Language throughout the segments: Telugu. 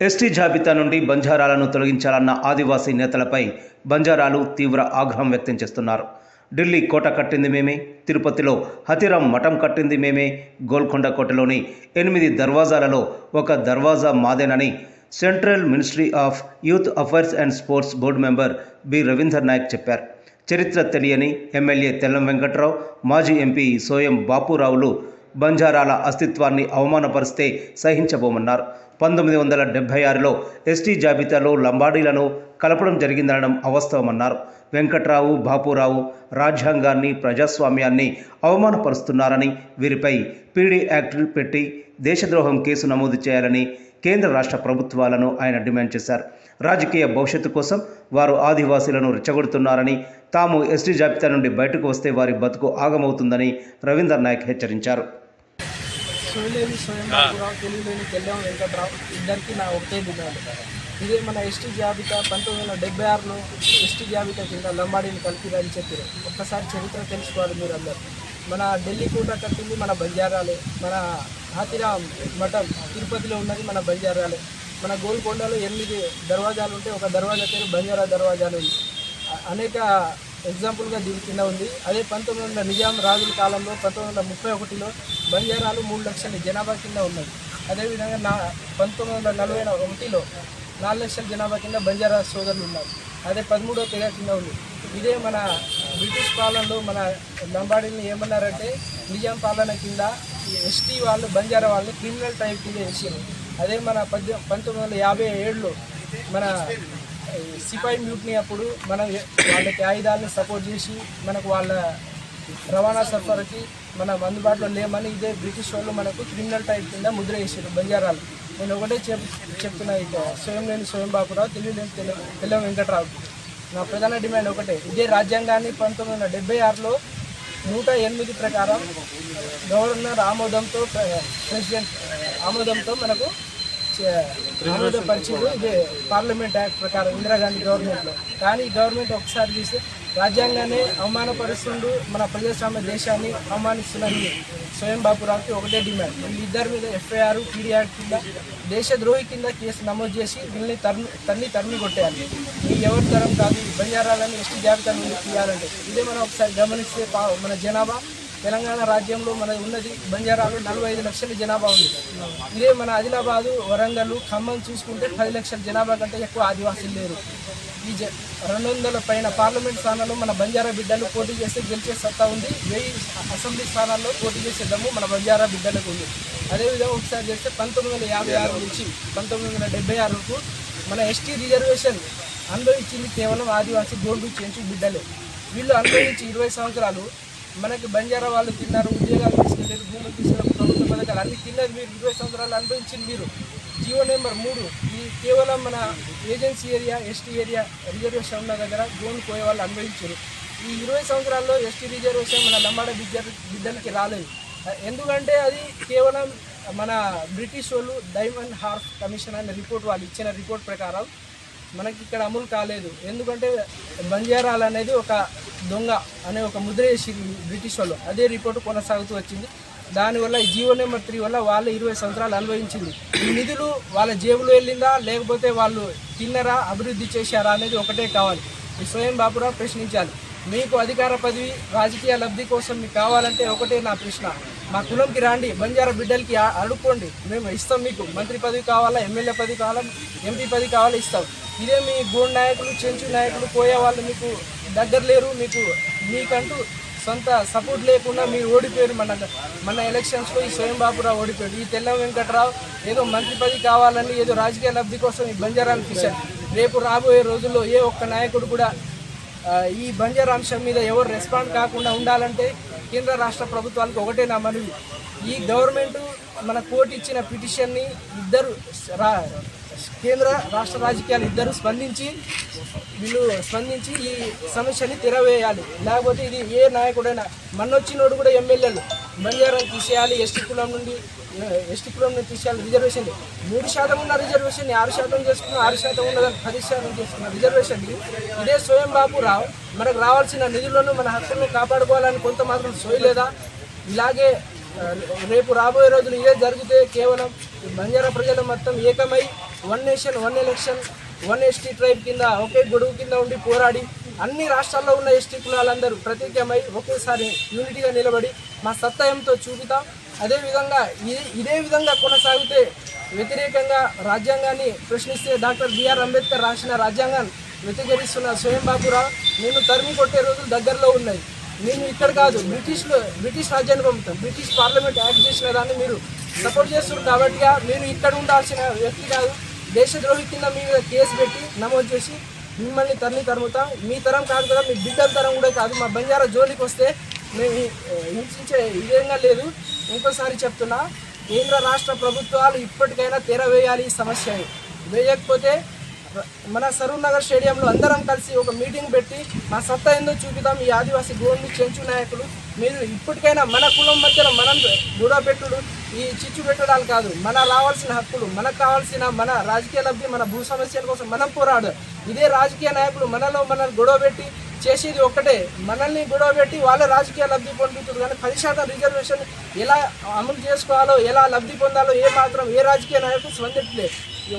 ఎస్టీ జాబితా నుండి బంజారాలను తొలగించాలన్న ఆదివాసీ నేతలపై బంజారాలు తీవ్ర ఆగ్రహం వ్యక్తం చేస్తున్నారు. ఢిల్లీ కోట కట్టింది మేమే తిరుపతిలో హతిరామ్ మఠం కట్టింది మేమే గోల్కొండ కోటలోని ఎనిమిది దర్వాజాలలో ఒక దర్వాజా మాదేనని central ministry of youth affairs and sports board member B. Ravinder Nayak చెప్పారు. చరిత్ర తెలియని ఎమ్మెల్యే తెల్లం వెంకట్రావు మాజీ ఎంపీ సోయం బాపురావులు బంజారాల అస్తిత్వాన్ని అవమానపరిస్తే సహించబోమన్నారు. పంతొమ్మిది వందల డెబ్బై ఆరులో ఎస్టీ జాబితాలో లంబాడీలను కలపడం జరిగిందనడం అవాస్తవమన్నారు. వెంకట్రావు బాపురావు రాజ్యాంగాన్ని ప్రజాస్వామ్యాన్ని అవమానపరుస్తున్నారని వీరిపై పీడీ యాక్ట్ పెట్టి దేశద్రోహం కేసు నమోదు చేయాలని కేంద్ర రాష్ట్ర ప్రభుత్వాలను ఆయన డిమాండ్ చేశారు. రాజకీయ భవిష్యత్తు కోసం వారు ఆదివాసీలను రెచ్చగొడుతున్నారని తాము ఎస్టీ జాబితా నుండి బయటకు వస్తే వారి బతుకు ఆగమవుతుందని రవీందర్ నాయక్ హెచ్చరించారు. సోయలేని స్వయం బాబురావు తెలియలేని తెల్లం వెంకట్రావు ఇద్దరికి నా ఒకటే డిమాండ్ ఇదే మన ఎస్టీ జాబితా పంతొమ్మిది వందల డెబ్బై ఆరులో ఎస్టీ జాబితా కింద లంబాడీని కలిపిరని చెప్పారు ఒక్కసారి చరిత్ర తెలుసుకోవాలి మీరు అందరు మన ఢిల్లీ కూడా కట్టింది మన బంజారాలే. మన హాతిరామ్ మఠం తిరుపతిలో ఉన్నది మన బంజారాలే. మన గోల్కొండలో ఎనిమిది దర్వాజాలు ఉంటే ఒక దర్వాజా పేరు బంజారా దర్వాజాలు అనేక ఎగ్జాంపుల్గా దీని కింద ఉంది. అదే పంతొమ్మిది వందల నిజాం రాజుల కాలంలో పంతొమ్మిది వందల ముప్పై ఒకటిలో బంజారాలు మూడు లక్షల జనాభా కింద ఉన్నది అదేవిధంగా నా పంతొమ్మిది వందల నలభై ఒకటిలో నాలుగు లక్షల జనాభా కింద బంజారా సోదరులు ఉన్నారు. అదే పదమూడో తెగ కింద ఉంది. ఇదే మన బ్రిటిష్ పాలనలో మన లంబాడీని ఏమన్నారంటే నిజాం పాలన కింద ఎస్టీ వాళ్ళు బంజారా వాళ్ళు క్రిమినల్ టైప్ కింద వేసారు అదే మన పద్దె పంతొమ్మిది వందల యాభై ఏడులో మన సిపాయి మ్యూట్ని అప్పుడు మనం వాళ్ళకి ఆయుధాలను సపోర్ట్ చేసి మనకు వాళ్ళ రవాణా సరఫరాకి మనం అందుబాటులో లేమని ఇదే బ్రిటిష్ వాళ్ళు మనకు క్రిమినల్ టైప్ కింద ముద్ర వేసారు బంజారాలు. నేను ఒకటే చెప్ చెప్తున్నా ఇక స్వయం లేని స్వయం బాపురావు లేని తెలియ తెల్ల వెంకట్రావు. నా ప్రధాన డిమాండ్ ఒకటే ఇదే రాజ్యాంగాన్ని పంతొమ్మిది వందల డెబ్బై ఆరులో నూట ఎనిమిది ప్రకారం గవర్నర్ ఆమోదంతో ప్రెసిడెంట్ ఆమోదంతో మనకు ఆమోదపరిచింది ఇదే పార్లమెంట్ యాక్ట్ ప్రకారం ఇందిరాగాంధీ గవర్నమెంట్లో కానీ ఈ గవర్నమెంట్ ఒకసారి చూస్తే రాజ్యాంగాన్ని అవమానపరుస్తుండు మన ప్రజాస్వామ్య దేశాన్ని అవమానిస్తున్నది స్వయం బాపురావుకి ఒకటే డిమాండ్. వీళ్ళిద్దరి మీద ఎఫ్ఐఆర్ పీడీ యాక్ట్ కింద దేశద్రోహి కింద కేసు నమోదు చేసి వీళ్ళని తరిమి తన్ని తరిమి కొట్టేయాలి. ఈ ఎవరి తరం కాదు బంజారాలని ఎస్టీ జాబితా నుండి తీయాలంటే. ఇదే మనం ఒకసారి గమనిస్తే పా- మన జనాభా తెలంగాణ రాజ్యంలో మన ఉన్నది బంజారాలు నలభై ఐదు లక్షల జనాభా ఉంది. ఇదే మన ఆదిలాబాదు వరంగల్ ఖమ్మం చూసుకుంటే పది లక్షల జనాభా కంటే ఎక్కువ ఆదివాసీలు లేరు. ఈ జ రెండు వందల పైన పార్లమెంట్ స్థానాల్లో మన బంజారా బిడ్డలు పోటీ చేస్తే గెలిచే సత్తా ఉంది. వెయ్యి అసెంబ్లీ స్థానాల్లో పోటీ చేసే దమ్ము మన బంజారా బిడ్డలకు ఉంది. అదేవిధంగా ఒకసారి చేస్తే పంతొమ్మిది వందల యాభై ఆరు నుంచి పంతొమ్మిది వందల డెబ్బై ఆరు వరకు మన ఎస్టీ రిజర్వేషన్ అనుభవించింది కేవలం ఆదివాసీ గోల్డ్ చేయించు బిడ్డలే. వీళ్ళు అనుభవించి ఇరవై సంవత్సరాలు మనకి బంజారా వాళ్ళు తిన్నారు ఉద్యోగాలు తీసుకెళ్ళారు భూములు తీసుకున్నారు ప్రభుత్వ పథకాలు అన్ని తిన్నది మీరు ఇరవై సంవత్సరాలు అనుభవించింది మీరు. జీవో నెంబర్ మూడు ఈ కేవలం మన agency area ST area reservation ఉన్న దగ్గర గోన్ పోయే వాళ్ళు అనుభవించారు. ఈ ఇరవై సంవత్సరాల్లో ఎస్టీ రిజర్వేషన్ మన లంబాడ బిడ్డ బిడ్డలకి రాలేదు. ఎందుకంటే అది కేవలం మన బ్రిటిష్ వాళ్ళు డైమండ్ హార్ఫ్ కమిషన్ అనే రిపోర్ట్ వాళ్ళు ఇచ్చిన రిపోర్ట్ ప్రకారం మనకి ఇక్కడ అమలు కాలేదు. ఎందుకంటే బంజారాలు అనేది ఒక దొంగ అనే ఒక ముద్ర వేసి బ్రిటిష్ వాళ్ళు. అదే రిపోర్టు కొనసాగుతూ వచ్చింది. దానివల్ల ఈ జీవో నెంబర్ త్రీ వల్ల వాళ్ళు ఇరవై సంవత్సరాలు అనుభవించింది. ఈ నిధులు వాళ్ళ జేబులో వెళ్ళిందా లేకపోతే వాళ్ళు తిన్నరా అభివృద్ధి చేశారా అనేది ఒకటే కావాలి. ఈ స్వయం బాపురావు ప్రశ్నించాలి. మీకు అధికార పదవి రాజకీయ లబ్ధి కోసం మీకు కావాలంటే ఒకటే నా ప్రశ్న. మా కులంకి రాండి బంజారా బిడ్డలకి అడుక్కోండి. మేము ఇస్తాం మీకు. మంత్రి పదవి కావాలా ఎమ్మెల్యే పదవి కావాలా ఎంపీ పదవి కావాలా ఇస్తాం. ఇదే మీ గోండ్ నాయకులు చెంచు నాయకులు పోయే వాళ్ళు మీకు దగ్గర లేరు. మీకు మీకంటూ సొంత సపోర్ట్ లేకుండా మీరు ఓడిపోయారు మన మన ఎలక్షన్స్లో. ఈ స్వయం బాబురావు ఓడిపోయాడు. ఈ తెల్ల వెంకట్రావు ఏదో మంత్రి పదవి కావాలని ఏదో రాజకీయ లబ్ధి కోసం ఈ బంజారాలు తీశారు రేపు రాబోయే రోజుల్లో ఏ ఒక్క నాయకుడు కూడా ఈ బంజారా అంశం మీద ఎవరు రెస్పాండ్ కాకుండా ఉండాలంటే కేంద్ర రాష్ట్ర ప్రభుత్వాలకు ఒకటే నా మనవి. ఈ గవర్నమెంట్ మన కోర్టు ఇచ్చిన పిటిషన్ని ఇద్దరు రా కేంద్ర రాష్ట్ర రాజకీయాలు ఇద్దరు స్పందించి వీళ్ళు స్పందించి ఈ సమస్యని తెరవేయాలి. లేకపోతే ఇది ఏ నాయకుడైనా మన్నొచ్చినోడు కూడా ఎమ్మెల్యేలు. బంజారా తీసేయాలి ఎస్టీ కులం నుండి ఎస్టీ కులం నుండి తీసేయాలి రిజర్వేషన్ మూడు శాతం ఉన్న రిజర్వేషన్ ఆరు శాతం చేసుకున్న ఆరు శాతం ఉన్నదని పది శాతం చేసుకున్న రిజర్వేషన్ ఇదే స్వయం బాబు రావు మనకు రావాల్సిన నిధులను మన హక్కులను కాపాడుకోవాలని కొంత మాత్రం సోయలేదా? ఇలాగే రేపు రాబోయే రోజులు ఇదే జరిగితే కేవలం బంజారా ప్రజలు మొత్తం ఏకమై one nation one election one ST tribe కింద ఒకే గొడుగు కింద ఉండి పోరాడి అన్ని రాష్ట్రాల్లో ఉన్న ఎస్టీ కులాలందరూ ప్రత్యేకమై ఒకేసారి యూనిటీగా నిలబడి మా సత్తాయంతో చూపుతాం. అదేవిధంగా ఇదే ఇదే విధంగా కొనసాగితే వ్యతిరేకంగా రాజ్యాంగాన్ని ప్రశ్నిస్తే డాక్టర్ బిఆర్ అంబేద్కర్ రాసిన రాజ్యాంగాన్ని వ్యతిరేకిస్తున్న స్వయం బాబురావు నేను తరిమి కొట్టే రోజులు దగ్గరలో ఉన్నాయి. నేను ఇక్కడ కాదు బ్రిటిష్లో బ్రిటిష్ రాజ్యాన్ని పంపుతాం బ్రిటిష్ పార్లమెంట్ యాక్ట్ చేసిన దాన్ని మీరు సపోర్ట్ చేస్తున్నారు కాబట్టి నేను ఇక్కడ ఉండాల్సిన వ్యక్తి కాదు. దేశద్రోహి కింద మీ మీద కేసు పెట్టి నమోదు చేసి మిమ్మల్ని తరలి తరుముతాం. మీ తరం కాదు కదా మీ బిడ్డల తరం కూడా కాదు. మా బంజారా జోలికి వస్తే మేము హింసించే విధంగా లేదు. ఇంకోసారి చెప్తున్నా కేంద్ర రాష్ట్ర ప్రభుత్వాలు ఇప్పటికైనా తెరవేయాలి ఈ సమస్యని వేయకపోతే మన సరూర్ నగర్ స్టేడియంలో అందరం కలిసి ఒక మీటింగ్ పెట్టి మా సత్తా ఏందో చూపిద్దాం. ఈ ఆదివాసీ గోండి చెంచు నాయకులు. మీరు ఇప్పటికైనా మన కులం మధ్యలో మనం గుడపెట్టుడు ఈ చిచ్చు పెట్టడాలు కాదు. మన రావాల్సిన హక్కులు మనకు కావాల్సిన మన రాజకీయ లబ్ధి మన భూ సమస్యల కోసం మనం పోరాడు. ఇదే రాజకీయ నాయకులు మనలో మనల్ని గొడవ పెట్టి చేసేది ఒక్కటే. మనల్ని గొడవపెట్టి వాళ్ళ రాజకీయ లబ్ధి పొందుతున్నారు కానీ పది శాతం రిజర్వేషన్ ఎలా అమలు చేసుకోవాలో ఎలా లబ్ధి పొందాలో ఏ మాత్రం ఏ రాజకీయ నాయకులు స్పందించలేదు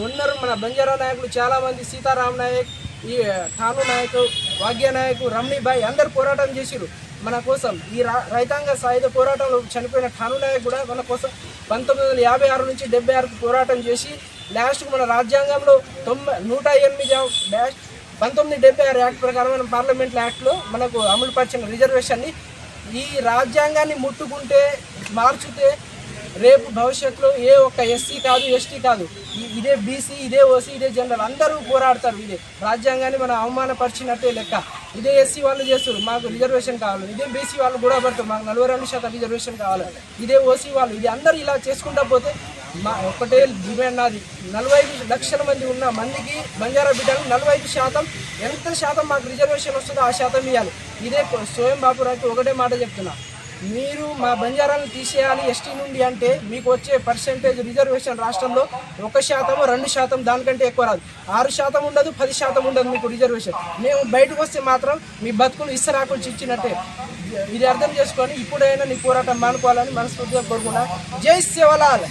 ఉన్నారు మన బంజారా నాయకులు చాలామంది. సీతారాం నాయక్ ఈ ఠాను నాయక్ వాగ్య నాయక్ రమణిబాయ్ అందరు పోరాటం చేసిరు మన కోసం. ఈ రైతాంగ సాయుధ పోరాటంలో చనిపోయిన ఠాను నాయక్ కూడా మన కోసం పంతొమ్మిది వందల యాభై ఆరు నుంచి డెబ్బై ఆరుకు పోరాటం చేసి లాస్ట్కు మన రాజ్యాంగంలో తొంభై నూట ఎనిమిది డాష్ పంతొమ్మిది డెబ్బై ఆరు యాక్ట్ ప్రకారం మన పార్లమెంట్ యాక్ట్లో మనకు అమలు పరిచిన రిజర్వేషన్ని ఈ రాజ్యాంగాన్ని ముట్టుకుంటే మార్చితే రేపు భవిష్యత్తులో ఏ ఒక్క ఎస్సీ కాదు ఎస్టీ కాదు ఇదే బీసీ ఇదే ఓసీ ఇదే జనరల్ అందరూ పోరాడతారు ఇదే. రాజ్యాంగాన్ని మనం అవమానపరిచినట్టే లెక్క. ఇదే ఎస్సీ వాళ్ళు చేస్తారు మాకు రిజర్వేషన్ కావాలి. ఇదే బీసీ వాళ్ళు కూడా పడతారు మాకు నలభై రెండు శాతం రిజర్వేషన్ కావాలి. ఇదే ఓసీ వాళ్ళు ఇది అందరూ ఇలా చేసుకుంటా పోతే మా ఒకటే డిమాండ్ నాది నలభై ఐదు లక్షల మంది ఉన్న మందికి బంజారా బిడ్డలు నలభై ఐదు శాతం ఎంత శాతం మాకు రిజర్వేషన్ వస్తుందో ఆ శాతం ఇవ్వాలి ఇదే స్వయం బాపురాకి ఒకటే మాట చెప్తున్నా. మీరు మా బంజారాలను తీసేయాలి ఎస్టీ నుండి అంటే మీకు వచ్చే పర్సెంటేజ్ రిజర్వేషన్ రాష్ట్రంలో ఒక శాతం రెండు శాతం దానికంటే ఎక్కువ రాదు. ఆరు శాతం ఉండదు పది శాతం ఉండదు మీకు రిజర్వేషన్ మేము బయటకు వస్తే మాత్రం మీ బతుకులు ఇස්සరాకులు ఇచ్చినట్టే ఇది అర్థం చేసుకొని ఇప్పుడైనా నీ పోరాటం మానుకోవాలని మనస్ఫూర్తిగా కోరుకున్నా జై సేవలాల్